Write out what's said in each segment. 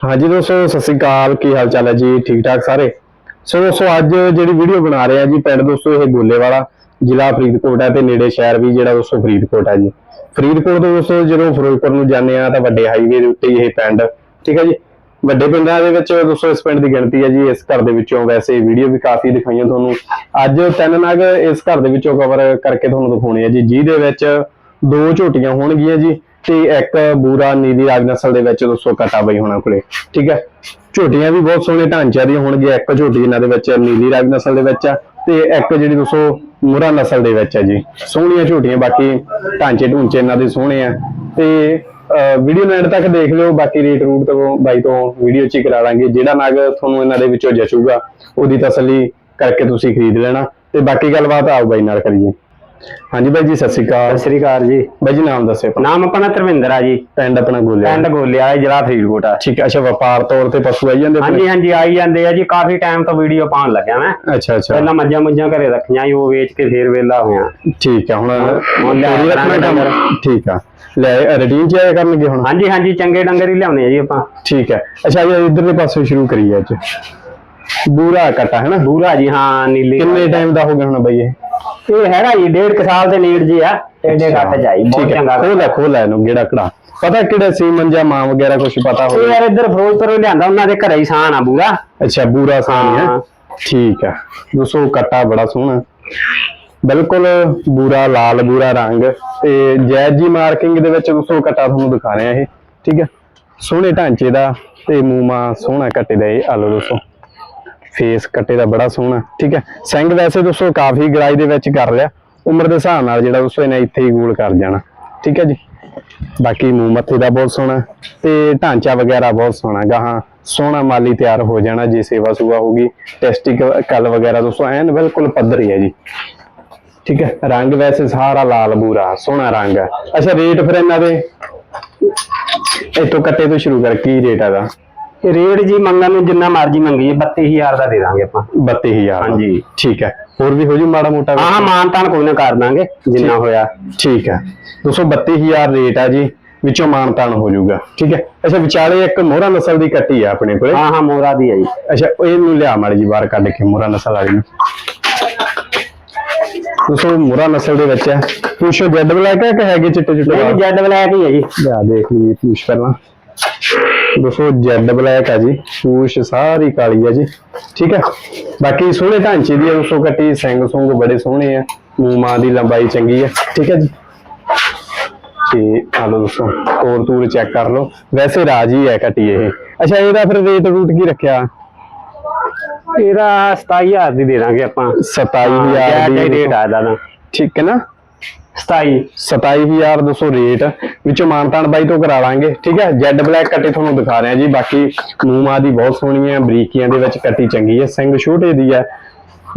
ਹਾਂਜੀ ਦੋਸਤੋ, ਸਤਿ ਸ੍ਰੀ ਅਕਾਲ। ਕੀ ਹਾਲ ਚਾਲ ਹੈ ਜੀ? ਠੀਕ ਠਾਕ ਸਾਰੇ? ਸੋ ਦੋਸਤੋ, ਅੱਜ ਜਿਹੜੀ ਵੀਡੀਓ ਬਣਾ ਰਹੇ ਆ ਜੀ ਪਿੰਡ ਦੋਸਤੋ, ਇਹ ਗੋਲੇਵਾਲਾ ਜ਼ਿਲ੍ਹਾ ਫਰੀਦਕੋਟ ਹੈ ਤੇ ਨੇੜੇ ਸ਼ਹਿਰ ਵੀ ਜਿਹੜਾ ਦੋਸਤੋ ਫਰੀਦਕੋਟ ਹੈ ਜੀ। ਫਰੀਦਕੋਟ ਤੋਂ ਦੋਸਤੋ, ਜਦੋਂ ਫਿਰੋਜ਼ਪੁਰ ਨੂੰ ਜਾਂਦੇ ਆ ਤਾਂ ਵੱਡੇ ਹਾਈਵੇ ਦੇ ਉੱਤੇ ਇਹ ਪਿੰਡ, ਠੀਕ ਹੈ ਜੀ? ਵੱਡੇ ਪਿੰਡਾਂ ਦੇ ਵਿੱਚ ਦੋਸਤੋ, ਇਸ ਪਿੰਡ ਦੀ ਗਿਣਤੀ ਹੈ ਜੀ, ਇਸ ਘਰ ਦੇ ਵਿੱਚੋਂ ਵੈਸੇ ਵੀਡੀਓ ਵੀ ਕਾਫੀ ਦਿਖਾਈਆਂ ਤੁਹਾਨੂੰ। ਅੱਜ ਤਿੰਨ ਨਗ ਇਸ ਘਰ ਦੇ ਵਿੱਚੋਂ ਕਵਰ ਕਰਕੇ ਤੁਹਾਨੂੰ ਦਿਖਾਉਣੇ ਆ ਜੀ, ਜਿਹਦੇ ਵਿੱਚ ਦੋ ਝੋਟੀਆਂ ਹੋਣਗੀਆਂ ਜੀ। ਤੇ ਇੱਕ ਬੂਰਾ ਨੀਲੀ ਰਾਜ ਨਸਲ ਦੇ ਵਿੱਚ ਦੋਸਤੋ ਕਟਾ ਬਈ ਹੋਣਾ ਕੋਲੇ, ਠੀਕ ਹੈ? ਝੋਟੀਆਂ ਵੀ ਬਹੁਤ ਸੋਹਣੇ ਢਾਂਚਿਆਂ ਦੀਆਂ ਹੋਣਗੀਆਂ, ਇੱਕ ਝੋਟੀ ਇਹਨਾਂ ਦੇ ਵਿੱਚ ਨੀਲੀ ਰਾਜ ਨਸਲ ਦੇ ਵਿੱਚ ਆ, ਤੇ ਇੱਕ ਜਿਹੜੀ ਦੋਸਤੋ ਮੁਰਾ ਨਸਲ ਦੇ ਵਿੱਚ ਆ ਜੀ। ਸੋਹਣੀਆਂ ਝੋਟੀਆਂ, ਬਾਕੀ ਢਾਂਚੇ ਢੂੰਚੇ ਇਹਨਾਂ ਦੇ ਸੋਹਣੇ ਆ। ਤੇ ਵੀਡੀਓ ਨੂੰ ਐਂਡ ਤੱਕ ਦੇਖ ਲਿਓ, ਬਾਕੀ ਰੇਟ ਰੂਟ ਤੋਂ ਬਾਈ ਤੋਂ ਵੀਡੀਓ ਚ ਹੀ ਕਰਾ ਲਾਂਗੇ। ਜਿਹੜਾ ਨਾਗ ਤੁਹਾਨੂੰ ਇਹਨਾਂ ਦੇ ਵਿੱਚੋਂ ਜਚੂਗਾ, ਉਹਦੀ ਤਸੱਲੀ ਕਰਕੇ ਤੁਸੀਂ ਖਰੀਦ ਲੈਣਾ। ਤੇ ਬਾਕੀ ਗੱਲਬਾਤ ਆਓ ਬਾਈ ਨਾਲ ਕਰੀਏ। ਹਾਂਜੀ ਬਾਈ ਜੀ ਸਤਿ ਸ਼੍ਰੀ ਅਕਾਲ। ਸਤਿ ਸ੍ਰੀ ਅਕਾਲ ਜੀ। ਬਾਈ ਜੀ ਨਾਮ ਦੱਸਿਓ ਆਪਣਾ। ਨਾਮ ਆਪਣਾ ਧਰਮਿੰਦਰ ਆ ਜੀ। ਪਿੰਡ ਆਪਣਾ ਗੋਲਿਆ। ਪਿੰਡ ਗੋਲਿਆ ਜ਼ਿਲ੍ਹਾ ਫਰੀਦਕੋਟ ਆ। ਠੀਕ ਹੈ ਅੱਛਾ ਵਪਾਰ ਤੌਰ ਤੇ ਪਸ਼ੂ ਆਈ ਜਾਂਦੇ? ਹਾਂਜੀ ਹਾਂਜੀ ਆਈ ਜਾਂਦੇ ਆ ਜੀ। ਕਾਫੀ ਟਾਈਮ ਤੋਂ ਵੀਡੀਓ ਪਾਉਣ ਲੱਗਿਆ ਮੈਂ। ਅੱਛਾ ਅੱਛਾ। ਪਹਿਲਾਂ ਮੱਝਾਂ ਮੁੱਝਾਂ ਘਰੇ ਰੱਖੀਆਂ ਸੀ, ਉਹ ਵੇਚ ਕੇ ਫੇਰ ਵੇਲਾ ਹੋਇਆ ਠੀਕ ਆ ਹੁਣ ਹੁਣ ਲਿਆ ਤੋਰੀ ਰੱਖਣਾ ਕਰਾਂਗੇ ਕੰਮ। ਠੀਕ ਆ। ਲੈ ਰੂਟੀਨ ਚ ਆਇਆ ਕਰਨਗੇ ਹੁਣ? ਹਾਂਜੀ ਹਾਂਜੀ ਚੰਗੇ ਡੰਗਰ ਹੀ ਲਿਆਉਣੇ ਆ ਜੀ ਆਪਾਂ। ਠੀਕ ਹੈ। ਅੱਛਾ ਜੀ ਇਧਰਲੇ ਪਾਸੇ ਸ਼ੁਰੂ ਕਰੀਏ ਅੱਜ। ਬੂਰਾ ਕਟਾ ਹੈ ਨਾ? ਬੂਰਾ ਜੀ ਹਾਂ ਨੀਲੀ ਕਿੰਨੇ ਟਾਈਮ ਦਾ ਹੋ ਗਿਆ ਹੁਣ ਬਈ ਇਹ? ਇਹ ਹੈਗਾ ਜੀ ਡੇਢ ਕੁ ਸਾਲ ਦੇ ਨੇੜ ਜੀ ਆ ਏਡੇ ਘੱਟ ਜਾਈ ਬਹੁਤ ਠੀਕ ਹੈ। ਚੰਗਾ ਖੋਲ ਖੋਲ ਲੈ ਇਹਨੂੰ ਗੇੜਾ ਕੜਾ ਪਤਾ ਕਿਹੜਾ ਸੀਮਨ ਜਾਂ ਮਾਂ ਵਗੈਰਾ ਕੁਝ ਪਤਾ ਇਹ ਹੋਵੇ? ਯਾਰ ਇੱਧਰ ਫਿਰੋਜ਼ਪੁਰੋਂ ਲਿਆਂਦਾ ਉਹਨਾਂ ਦੇ ਘਰੇ ਹੀ ਸਾਨ ਆ ਬੂਰਾ। ਅੱਛਾ ਬੂਰਾ ਸਾਨੀ ਹੈ ਹਾਂ। ਠੀਕ ਹੈ। ਦੋਸਤੋ ਕਟਾ ਬੜਾ ਸੋਹਣਾ। ਬਿਲਕੁਲ ਬੂਰਾ ਲਾਲ ਬੂਰਾ ਰੰਗ। ਤੇ ਜੈਜ ਜੀ ਮਾਰਕਿੰਗ ਦੇ ਵਿੱਚ ਦੋਸਤੋ ਕਟਾ ਤੁਹਾਨੂੰ ਦਿਖਾ ਰਹੇ ਆ ਇਹ। ਠੀਕ ਹੈ। ਸੋਹਣੇ ਢਾਂਚੇ ਦਾ ਤੇ ਮੂਮਾ ਸੋਹਣਾ ਕੱਟੇ ਦਾ ਇਹ। ਆਲੋ ਦੋਸਤੋ ਫੇਸ ਕੱਟੇ ਦਾ ਬੜਾ ਸੋਹਣਾ, ਠੀਕ ਹੈ? ਸਿੰਘ ਵੈਸੇ ਦੋਸਤੋ ਕਾਫੀ ਗਰਾਈ ਦੇ ਵਿੱਚ ਕਰ ਲਿਆ, ਉਮਰ ਦੇ ਹਿਸਾਬ ਨਾਲ ਜਿਹੜਾ ਦੋਸਤੋ ਇਹਨੇ ਇੱਥੇ ਹੀ ਗੋਲ ਕਰ ਜਾਣਾ, ਠੀਕ ਹੈ ਜੀ? ਬਾਕੀ ਮੂੰਹ ਮੱਥੇ ਦਾ ਬਹੁਤ ਸੋਹਣਾ, ਤੇ ਢਾਂਚਾ ਵਗੈਰਾ ਬਹੁਤ ਸੋਹਣਾ ਗਾਹਾਂ ਸੋਹਣਾ ਮਾਲੀ ਤਿਆਰ ਹੋ ਜਾਣਾ, ਜੇ ਸੇਵਾ ਸੁਵਾ ਹੋਗੀ ਟੈਸਟਿਕ ਕਲ ਵਗੈਰਾ ਦੋਸਤੋ ਐਨ ਬਿਲਕੁਲ ਪੱਧਰ ਹੀ ਹੈ ਜੀ, ਠੀਕ ਹੈ? ਰੰਗ ਵੈਸੇ ਸਾਰਾ ਲਾਲ ਬੂਰਾ ਸੋਹਣਾ ਰੰਗ ਹੈ। ਅੱਛਾ ਰੇਟ ਫਿਰ ਇਹਨਾਂ ਦੇ? ਇਤੋਂ ਕੱਟੇ ਤੋਂ ਸ਼ੁਰੂ ਕਰ, ਕੀ ਰੇਟ ਹੈਗਾ ਰੇਟ ਜੀ ਮੰਗਣ ਨੂੰ ਜਿੰਨਾ ਮਰਜ਼ੀ ਮੰਗੀਏ 32000 ਦਾ ਦੇ ਦਾਂਗੇ ਆਪਾਂ। 32000 ਹਾਂਜੀ। ਠੀਕ ਹੈ। ਹੋਰ ਵੀ ਹੋ ਜੂ ਮਾੜਾ ਮੋਟਾ ਹਾਂ ਹਾਂ ਮਾਨ ਤਾਨ ਕੋਈ ਨਾ ਕਰ ਦਾਂਗੇ ਜਿੰਨਾ ਹੋਇਆ। ਠੀਕ ਹੈ। 232000 ਰੇਟ ਆ ਜੀ ਵਿੱਚੋਂ ਮਾਨਤਾਨ ਹੋ ਜਾਊਗਾ ਠੀਕ ਹੈ। ਅੱਛਾ ਵਿਚਾਲੇ ਇੱਕ ਮੋਹਰਾ ਨਸਲ ਦੀ ਕੱਟੀ ਆ ਆਪਣੇ ਕੋਲੇ। ਹਾਂ ਹਾਂ ਮੋਰਾ ਦੀ ਆ ਜੀ। ਅੱਛਾ ਇਹਨੂੰ ਲਿਆ ਮਾੜੀ ਜੀ ਬਾਹਰ ਕੱਢ ਕੇ ਮੋਹਰਾ ਨਸਲ ਵਾਲੀ ਨੂੰ। ਦੋਸਤੋ ਮੋਹਰਾ ਨਸਲ ਦੇ ਵਿੱਚ ਹੈ। ਪੁੱਛੋ ਜੈਡ ਬਲੈਕ ਹੈ ਕਿ ਹੈਗੇ ਚਿੱਟੇ ਚਿੱਟੇ ਨਹੀਂ? ਜੈਡ ਬਲੈਕ ਹੀ ਆ ਜੀ। ਲਿਆ ਦੇਖ ਲਈਏ ਪੂਛ ਪਹਿਲਾਂ। ਦੋਸਤੋ ਜੈਡ ਬਲੈਕ ਆ ਜੀ ਪੂਛ ਸਾਰੀ ਕਾਲੀ ਆ ਜੀ। ਠੀਕ ਹੈ ਬਾਕੀ ਸੋਹਣੇ ਢਾਂਚੇ ਦੀ ਦੋਸਤੋ ਕੱਟੀ ਸਿੰਘ ਸੁੰਗ ਬੜੇ ਸੋਹਣੇ ਆ। ਮੂੰਹ ਮਾਂ ਦੀ ਲੰਬਾਈ ਚੰਗੀ ਆ। ਠੀਕ ਹੈ ਜੀ? ਤੇ ਆ ਲਓ ਦੋਸਤੋ ਤੋਰ ਤੂਰ ਚੈੱਕ ਕਰ ਲਓ। ਵੈਸੇ ਰਾਜੀ ਹੈ ਕੱਟੀ ਇਹ। ਅੱਛਾ ਇਹਦਾ ਫਿਰ ਰੇਟ ਰੂਟ ਕੀ ਰੱਖਿਆ? ਇਹਦਾ 27000 ਦੀ ਦੇ ਦਾਂਗੇ ਆਪਾਂ। 27000 ਦੀ ਰੇਟ ਆ ਨਾ। ਠੀਕ ਹੈ ਨਾ? 27 27200 ਰੇਟ ਵਿੱਚੋਂ ਮਾਨਤਾਨ ਬਾਈ ਤੋਂ ਕਰਾ ਲਾਂਗੇ ਠੀਕ ਹੈ? ਜੈਡ ਬਲੈਕ ਕੱਟੀ ਤੁਹਾਨੂੰ ਦਿਖਾ ਰਿਹਾ ਜੀ ਬਾਕੀ ਨੂਮਾ ਦੀ ਬਹੁਤ ਸੋਹਣੀ ਹੈ ਬਰੀਕੀਆਂ ਦੇ ਵਿੱਚ ਕੱਟੀ ਚੰਗੀ ਹੈ ਸਿੰਘ ਛੋਟੇ ਦੀ ਹੈ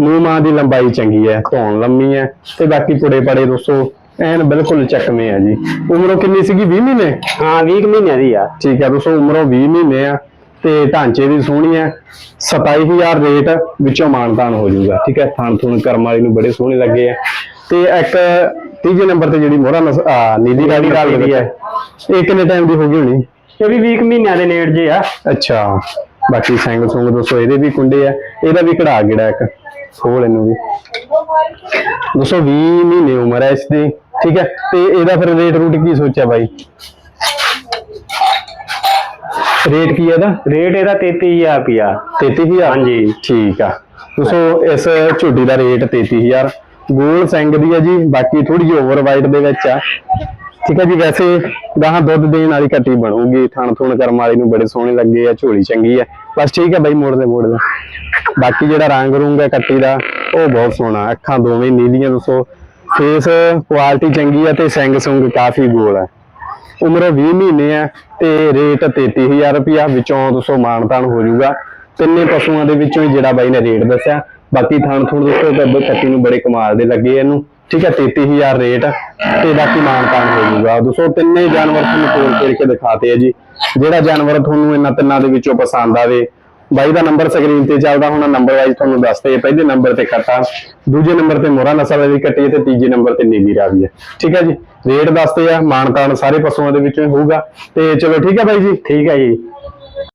ਨੂਮਾ ਦੀ ਲੰਬਾਈ ਚੰਗੀ ਹੈ ਧੌਣ ਲੰਮੀ ਹੈ ਤੇ ਬਾਕੀ ਪੁੜੇ ਪੜੇ ਦੋਸਤੋ ਐਨ ਬਿਲਕੁਲ ਚੱਕਵੇਂ ਆ ਜੀ। ਉਮਰੋਂ ਕਿੰਨੀ ਸੀਗੀ? 20 ਮਹੀਨੇ? ਹਾਂ 20 ਮਹੀਨਿਆਂ ਦੀ ਆ। ਠੀਕ ਹੈ ਦੋਸਤੋ ਉਮਰੋਂ 20 ਮਹੀਨੇ ਆ ਤੇ ਢਾਂਚੇ ਦੀ ਸੋਹਣੀ ਹੈ 27000 ਰੇਟ ਵਿੱਚੋਂ ਮਾਨਤਾਨ ਹੋ ਜਾਊਗਾ ਠੀਕ ਹੈ? ਥਣ ਥੁਣ ਕਰਮ ਵਾਲੀ ਨੂੰ ਬੜੇ ਸੋਹਣੇ ਲੱਗੇ ਆ। ਤੇ ਇੱਕ ਤੀਜੇ ਨੰਬਰ ਤੇ ਜਿਹੜੀ ਮੋਹਰਾ ਨਸ ਆ ਨੀਲੀ ਰਾਣੀ ਨੀਲੀ ਦੀ ਹੈ। ਇਹ ਕਿੰਨੇ ਟਾਈਮ ਦੀ ਹੋ ਗਈ ਹੋਣੀ? ਇਹ ਵੀ 20 ਮਹੀਨਿਆਂ ਦੇ ਨੇੜ ਜੇ ਆ। ਅੱਛਾ। ਬਾਕੀ ਸਿੰਘ ਸੁੰਗ ਦੋਸਤੋ ਇਹਦੇ ਵੀ ਕੁੰਡੇ ਆ। ਇਹਦਾ ਵੀ ਕਢਾ ਗਿੜਾ ਇੱਕ? ਖੋਲ ਇਹਨੂੰ ਵੀ। ਦੋਸਤੋ 20 ਮਹੀਨੇ ਉਮਰ ਹੈ ਇਸ ਦੀ ਠੀਕ ਹੈ? ਤੇ ਇਹਦਾ ਫਿਰ ਰੇਟ ਰੂਟ ਕੀ ਸੋਚਿਆ ਬਾਈ? ਰੇਟ ਕੀ ਹੈ ਇਹਦਾ? ਰੇਟ ਇਹਦਾ 33000 ਰੁਪਿਆ 33000 ਹਾਂਜੀ। ਠੀਕ ਆ। ਦੋਸਤੋ ਇਸ ਝੋਟੀ ਦਾ ਰੇਟ 33000 ਗੋਲ ਸਿੰਘ ਦੀ ਹੈ ਜੀ, ਬਾਕੀ ਥੋੜੀ ਜਿਹੀ ਓਵਰ ਵਾਈਟ ਦੇ ਵਿੱਚ ਆ। ਠੀਕ ਹੈ ਜੀ, ਵੈਸੇ ਗਾਹਾਂ ਦੁੱਧ ਦੇਣ ਵਾਲੀ ਕੱਟੀ ਬਣੂਗੀ ਥਣ ਥੁਣ ਕਰਮ ਵਾਲੀ ਨੂੰ ਬੜੇ ਸੋਹਣੇ ਲੱਗੇ ਆ, ਝੋਲੀ ਚੰਗੀ ਆ। ਬਸ ਠੀਕ ਹੈ ਬਾਈ, ਮੋੜ ਦੇ ਮੋੜ ਦੇ। ਬਾਕੀ ਜਿਹੜਾ ਰੰਗ ਰੂੰਗ ਹੈ ਕੱਟੀ ਦਾ, ਉਹ ਬਹੁਤ ਸੋਹਣਾ, ਅੱਖਾਂ ਦੋਵੇਂ ਨੀਲੀਆਂ ਦੱਸੋ। ਫੇਸ ਕੁਆਲਿਟੀ ਚੰਗੀ ਆ ਤੇ ਸਿੰਘ ਸੁੰਗ ਕਾਫੀ ਗੋਲ ਹੈ ਉਮਰ 20 ਮਹੀਨੇ ਆ ਤੇ ਰੇਟ 33000 ਰੁਪਿਆ ਵਿੱਚੋਂ ਦੋਸਤੋ ਮਾਨਤਾਨ ਹੋ ਜਾਊਗਾ। ਤਿੰਨੇ ਪਸ਼ੂਆਂ ਦੇ ਵਿੱਚੋਂ ਹੀ ਜਿਹੜਾ ਬਾਈ ਨੇ ਰੇਟ ਦੱਸਿਆ। ਬਾਕੀ ਥਣ ਥੁਣ ਦੋਸਤੋ ਤੇ ਕੱਟੀ ਨੂੰ ਬੜੇ ਕਮਾਲ ਦੇ ਲੱਗੇ ਇਹਨੂੰ। ਠੀਕ ਹੈ 33000 ਰੇਟ ਤੇ ਬਾਕੀ ਮਾਨਤਾਨ ਹੋ ਜਾਊਗਾ ਦੋਸਤੋ ਤਿੰਨੇ ਜਾਨਵਰ ਤੁਹਾਨੂੰ ਤੋੜ ਤੋੜ ਕੇ ਦਿਖਾਤੇ ਆ ਜੀ। ਜਿਹੜਾ ਜਾਨਵਰ ਤੁਹਾਨੂੰ ਇਹਨਾਂ ਤਿੰਨਾਂ ਦੇ ਵਿੱਚੋਂ ਪਸੰਦ ਆਵੇ। ਬਾਈ ਦਾ ਨੰਬਰ ਸਕਰੀਨ ਤੇ ਚੱਲਦਾ, ਹੁਣ ਨੰਬਰ ਵਾਈਜ਼ ਤੁਹਾਨੂੰ ਦੱਸਦੇ ਆ। ਪਹਿਲੇ ਨੰਬਰ ਤੇ ਕੱਟਾ, ਦੂਜੇ ਨੰਬਰ ਤੇ ਮੋਹਰਾ ਨਸਲ ਦੀ ਕੱਟੀ ਤੇ ਤੀਜੇ ਨੰਬਰ ਤੇ ਨੀਲੀ ਰਾਵੀ ਹੈ ਠੀਕ ਹੈ ਜੀ। ਰੇਟ ਦੱਸਦੇ ਆ ਮਾਨਤਾਨ ਸਾਰੇ ਪਸ਼ੂਆਂ ਦੇ ਵਿੱਚੋਂ ਹੀ ਹੋਊਗਾ। ਤੇ ਚਲੋ ਠੀਕ ਹੈ ਬਾਈ ਜੀ। ਠੀਕ ਹੈ ਜੀ।